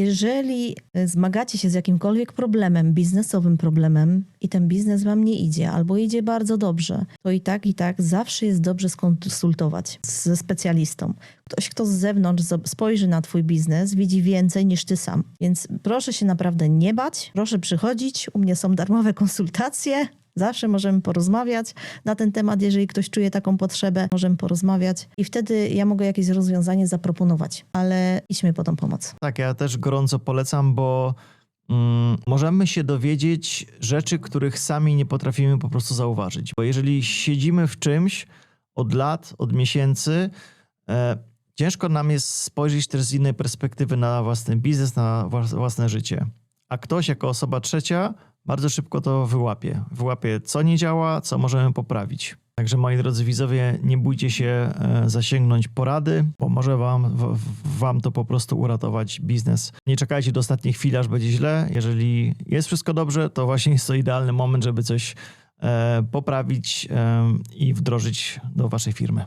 Jeżeli e, zmagacie się z jakimkolwiek problemem, biznesowym problemem i ten biznes wam nie idzie albo idzie bardzo dobrze, to i tak, i tak zawsze jest dobrze skonsultować ze specjalistą. Ktoś, kto z zewnątrz spojrzy na twój biznes, widzi więcej niż ty sam. Więc proszę się naprawdę nie bać, proszę przychodzić. U mnie są darmowe konsultacje. Zawsze możemy porozmawiać na ten temat, jeżeli ktoś czuje taką potrzebę, możemy porozmawiać i wtedy ja mogę jakieś rozwiązanie zaproponować, ale idźmy po tą pomoc. Tak, ja też gorąco polecam, bo mm, możemy się dowiedzieć rzeczy, których sami nie potrafimy po prostu zauważyć. Bo jeżeli siedzimy w czymś od lat, od miesięcy, e, ciężko nam jest spojrzeć też z innej perspektywy na własny biznes, na włas- własne życie. A ktoś jako osoba trzecia bardzo szybko to wyłapie. Wyłapie, co nie działa, co możemy poprawić. Także moi drodzy widzowie, nie bójcie się e, zasięgnąć porady, bo może wam, w, wam to po prostu uratować biznes. Nie czekajcie do ostatniej chwili, aż będzie źle. Jeżeli jest wszystko dobrze, to właśnie jest to idealny moment, żeby coś e, poprawić e, i wdrożyć do waszej firmy.